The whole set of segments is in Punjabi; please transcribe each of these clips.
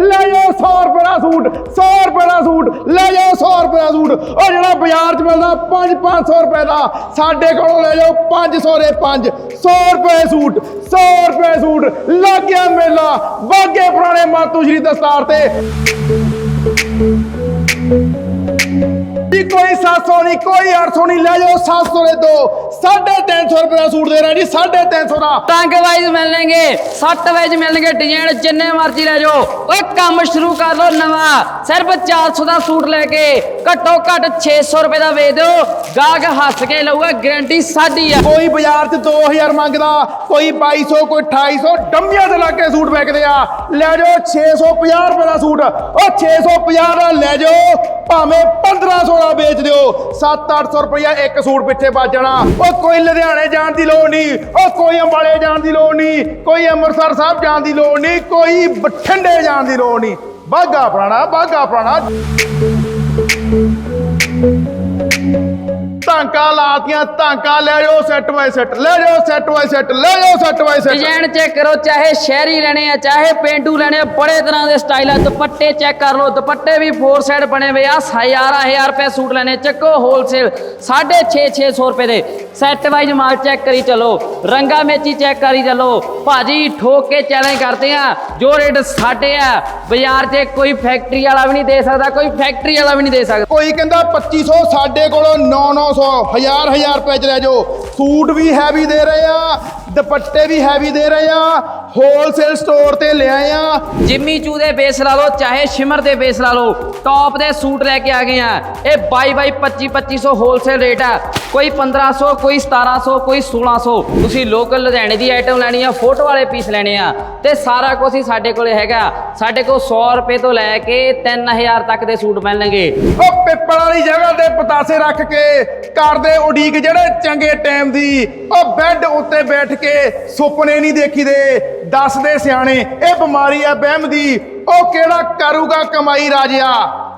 ਲੈ ਜਾਓ 100 ਰੁਪਏ ਦਾ ਸੂਟ 100 ਰੁਪਏ ਦਾ ਸੂਟ, ਲੈ ਜਾਓ 100 ਰੁਪਏ ਦਾ ਸੂਟ। ਉਹ ਜਿਹੜਾ ਬਾਜ਼ਾਰ 'ਚ ਮਿਲਦਾ 5 500 ਰੁਪਏ ਦਾ, ਸਾਡੇ ਕੋਲੋਂ ਲੈ ਜਾਓ 500 ਦੇ 5 100 ਰੁਪਏ ਸੂਟ 100 ਰੁਪਏ ਸੂਟ, ਲੱਗ ਗਿਆ ਮੇਲਾ। ਵਾਗੇ ਪੁਰਾਣੇ ਮਾਤੂ ਸ਼੍ਰੀ ਦਸਤਾਰ ਤੇ। ਜੀ ਕੋਈ 700 ਨਹੀਂ, ਕੋਈ 800 ਨਹੀਂ, ਲੈ ਜਾਓ 700 ਦੇ ਦੋ। 350 ਰੁਪਏ ਦਾ ਸੂਟ ਦੇ ਰਹੇ ਜੀ 350 ਦਾ। ਟੰਗ ਵਾਈਜ਼ ਮਿਲਣਗੇ ਸੱਟ ਵਾਈਜ਼ ਮਿਲਣਗੇ ਡਿਜ਼ਾਈਨ ਜਿੰਨੇ ਮਰਜ਼ੀ ਲੈ ਜਾਓ। ਓਏ ਕੰਮ ਸ਼ੁਰੂ ਕਰ ਲਓ ਨਵਾਂ। ਸਿਰਫ 400 ਦਾ ਸੂਟ ਲੈ ਕੇ ਘੱਟੋ ਘੱਟ 600 ਰੁਪਏ ਦਾ ਵੇਚ ਦਿਓ। ਗਾਹਕ ਹੱਸ ਕੇ ਲਊਗਾ ਗਾਰੰਟੀ ਸਾਡੀ ਆ। ਕੋਈ ਬਾਜ਼ਾਰ 'ਚ 2000 ਮੰਗਦਾ ਕੋਈ 2200 ਕੋਈ 2800 ਡੰਮੀਆਂ ਦੇ ਲਾਗੇ ਸੂਟ ਵਿਕਦੇ ਆ। ਲੈ ਜਾਓ 650 ਰੁਪਏ ਦਾ ਸੂਟ। ਉਹ 650 ਦਾ ਲੈ ਜਾਓ ਭਾਵੇਂ 1500 ਦਾ ਵੇਚ ਦਿਓ। 7-800 ਰੁਪਇਆ ਇੱਕ ਸੂਟ ਪਿੱਛੇ ਵੱਜ ਜਾਣਾ। ਉਹ ਕੋਈ ਲੁਧਿਆਣੇ ਜਾਣ ਦੀ ਲੋੜ ਨਹੀਂ, ਉਹ ਕੋਈ ਅੰਬਾਲੇ ਜਾਣ ਦੀ ਲੋੜ ਨਹੀਂ, ਕੋਈ ਅੰਮ੍ਰਿਤਸਰ ਸਾਹਿਬ ਜਾਣ ਦੀ ਲੋੜ ਨਹੀਂ, ਕੋਈ ਬਠਿੰਡੇ ਜਾਣ ਦੀ ਲੋੜ ਨਹੀਂ। ਬਾਗਾ ਪੁਰਾਣਾ ਬਾਗਾ ਪੁਰਾਣਾ। ਧਾਂਕਾ ਲਾਤੀਆਂ ਧਾਂਕਾ ਲੈ ਜਾਓ ਸੈੱਟ ਬਾਈ ਸੈੱਟ ਲੈ ਜਾਓ ਸੈੱਟ ਬਾਈ ਸੈੱਟ ਲੈ ਜਾਓ set by set design check ਕਰੋ ਚਾਹੇ ਸ਼ਹਿਰੀ ਲੈਣੇ ਆ ਚਾਹੇ ਪੇਂਡੂ ਲੈਣੇ ਆ ਬੜੇ ਤਰ੍ਹਾਂ ਦੇ ਸਟਾਈਲ ਆ। ਦੁਪੱਟੇ ਚੈੱਕ ਕਰ ਲਓ ਦੁਪੱਟੇ ਵੀ ਫੋਰ ਸਾਈਡ ਬਣੇ ਹੋਏ ਆ। ਹਜ਼ਾਰਾਂ ਹਜ਼ਾਰ ਰੁਪਏ ਸੂਟ ਲੈਣੇ ਚੱਕੋ ਹੋਲਸੇਲ 6.5 600 ਰੁਪਏ ਦੇ। ਸੈੱਟ ਵਾਈਜ਼ ਮਾਲ ਚੈੱਕ ਕਰੀ ਚਲੋ ਰੰਗਾ ਮੇਚੀ ਚੈੱਕ ਕਰੀ ਚਲੋ। ਭਾਜੀ ਠੋਕ ਕੇ ਚੈਲੰਜ ਕਰਦੇ ਆ ਜੋ ਰੇਟ ਸਾਡੇ ਆ ਬਾਜ਼ਾਰ 'ਚ ਕੋਈ ਫੈਕਟਰੀ ਵਾਲਾ ਵੀ ਨਹੀਂ ਦੇ ਸਕਦਾ ਕੋਈ ਫੈਕਟਰੀ ਵਾਲਾ ਵੀ ਨਹੀਂ ਦੇ ਸਕਦਾ। ਕੋਈ ਕਹਿੰਦਾ 2500 ਸਾਡੇ ਕੋਲੋਂ 9-900 ਹਜ਼ਾਰ ਹਜ਼ਾਰ ਰੁਪਏ ਚ ਲੈ ਜਾਓ। ਸੂਟ ਵੀ ਹੈਵੀ ਦੇ ਰਹੇ ਆ ਦੁਪੱਟੇ ਵੀ ਹੈਵੀ ਦੇ ਰਹੇ ਆ ਹੋਲਸੇਲ ਸਟੋਰ ਤੇ ਲਿਆਏ ਆ। ਜਿੰਮੀ ਚੂ ਦੇ ਬੇਸ ਲਾ ਲਓ ਚਾਹੇ ਸ਼ਿਮਰ ਦੇ ਬੇਸ ਲਾ ਲਓ ਟੌਪ ਦੇ ਸੂਟ ਲੈ ਕੇ ਆ ਗਏ ਆ। ਇਹ 22 22 25 2500 ਹੋਲਸੇਲ ਰੇਟ ਆ। ਕੋਈ 1500 ਕੋਈ 1700 ਕੋਈ 1600 ਤੁਸੀਂ ਲੋਕਲ ਲੁਧਿਆਣੇ ਦੀ ਆਈਟਮ ਲੈਣੀ ਆ ਫੋਟੋ ਵਾਲੇ ਪੀਸ ਲੈਣੇ ਆ। ਤੇ ਸਾਰਾ ਕੁਝ ਹੀ ਸਾਡੇ ਕੋਲੇ ਹੈਗਾ। ਸਾਡੇ ਕੋਲ 100 ਰੁਪਏ ਤੋਂ ਲੈ ਕੇ 3000 ਤੱਕ ਦੇ ਸੂਟ ਮਿਲਣਗੇ। ਉਹ ਪਿੱਪਲ ਵਾਲੀ ਜਗ੍ਹਾ ਪਤਾਸੇ ਰੱਖ ਕੇ ਕਰਦੇ ਉਡੀਕ ਜਿਹੜੇ ਚੰਗੇ ਟਾਈਮ ਦੀ, ਉਹ ਬੈੱਡ ਉੱਤੇ ਬੈਠ ਕੇ ਸੁਪਨੇ ਨਹੀਂ ਦੇਖੀਦੇ। ਦੱਸਦੇ ਸਿਆਣੇ, ਇਹ ਬਿਮਾਰੀ ਆ ਵਹਿਮ ਦੀ। ਉਹ ਕਿਹੜਾ ਕਰੂਗਾ ਕਮਾਈ ਰਾਜਿਆ?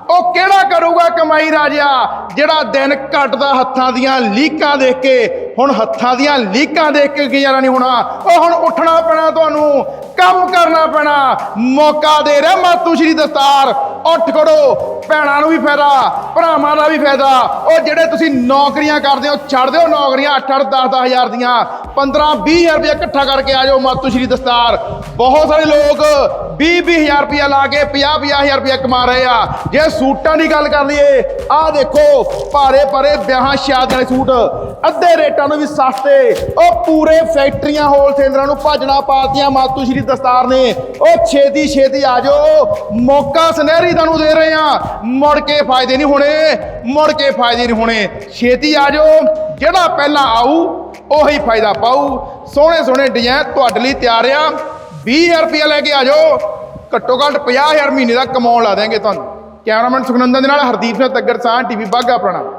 ਉਹ ਕਿਹੜਾ ਕਰੂਗਾ ਕਮਾਈ ਰਾਜਿਆ? ਜਿਹੜਾ ਦਿਨ ਘਟਦਾ ਹੱਥਾਂ ਦੀਆਂ ਲੀਕਾਂ ਦੇਖ ਕੇ, ਹੁਣ ਹੱਥਾਂ ਦੀਆਂ ਲੀਕਾਂ ਦੇਖ ਕੇ ਗੁਜ਼ਾਰਾ ਨਹੀਂ ਹੋਣਾ। ਉਹ ਹੁਣ ਉੱਠਣਾ ਪੈਣਾ ਤੁਹਾਨੂੰ, ਕੰਮ ਕਰਨਾ ਪੈਣਾ। ਮੌਕਾ ਦੇ ਰਿਹਾ ਮਾਤੂ ਸ਼੍ਰੀ ਦਸਤਾਰ। ਉੱਠ ਖੜੋ ਭੈਣਾਂ ਨੂੰ ਵੀ ਫਾਇਦਾ, ਭਰਾਵਾਂ ਦਾ ਵੀ ਫਾਇਦਾ। ਉਹ ਜਿਹੜੇ ਤੁਸੀਂ ਨੌਕਰੀਆਂ ਕਰਦੇ ਹੋ, ਛੱਡ ਦਿਓ ਨੌਕਰੀਆਂ 8-8 10-10000 ਦੀਆਂ। 15-20000 ਰੁਪਏ ਇਕੱਠਾ ਕਰਕੇ ਆ ਜਾਓ, ਮਾਤੂ ਸ਼੍ਰੀ ਦਸਤਾਰ। ਬਹੁਤ ਸਾਰੇ ਲੋਕ 20-20000 ਰੁਪਏ ਲਾ ਕੇ 50-50000 ਰੁਪਏ ਕਮਾ ਰਹੇ ਆ। ਜੇ ਸੂਟਾਂ ਦੀ ਗੱਲ ਕਰ ਲਈਏ, ਆਹ ਦੇਖੋ, ਭਾਰੇ ਭਰੇ ਵਿਆਹਾਂ ਸ਼ਾਦੀਆਂ ਵਾਲੇ ਸੂਟ। ਅੱਧੇ ਰੇਟਾਂ ਨੂੰ ਵੀ ਸਸਤੇ। ਉਹ ਪੂਰੇ ਫੈਕਟਰੀਆਂ, ਹੋਲਸੇਲਰਾਂ ਨੂੰ ਭੱਜਣਾ ਪਾਤੀਆਂ ਮਾਤੂ ਸ਼੍ਰੀ ਦਸਤਾਰ ਨੇ। ਉਹ ਛੇਤੀ ਛੇਤੀ ਆ ਜਾਓ। ਮੌਕਾ ਸੁਨਹਿਰੀ ਤੁਹਾਨੂੰ ਦੇ ਰਹੇ ਆ। ਮੁੜ ਕੇ ਫਾਇਦੇ ਨਹੀਂ ਹੋਣੇ, ਮੁੜ ਕੇ ਫਾਇਦੇ ਨਹੀਂ ਹੋਣੇ। ਛੇਤੀ ਆ ਜਾਓ, ਜਿਹੜਾ ਪਹਿਲਾਂ ਆਊ, ਉਹੀ ਫਾਇਦਾ ਪਾਊ। ਸੋਹਣੇ ਸੋਹਣੇ ਡਿਜ਼ਾਈਨ ਤੁਹਾਡੇ ਲਈ ਤਿਆਰ ਆ। 20000 ਰੁਪਏ ਲੈ ਕੇ ਆ ਜਾਓ। ਘੱਟੋ ਘੱਟ 50000 ਮਹੀਨੇ ਦਾ ਕਮਾਉਣ ਲਾ ਦੇਾਂਗੇ ਤੁਹਾਨੂੰ। ਕੈਮਰਾਮੈਨ ਸੁਖਨੰਦਨ ਦੇ ਨਾਲ ਹਰਦੀਪ ਸਿੰਘ ਤੱਗਰ ਸਾਹ ਟੀਵੀ ਬਾਗਾ ਪ੍ਰਣਾ।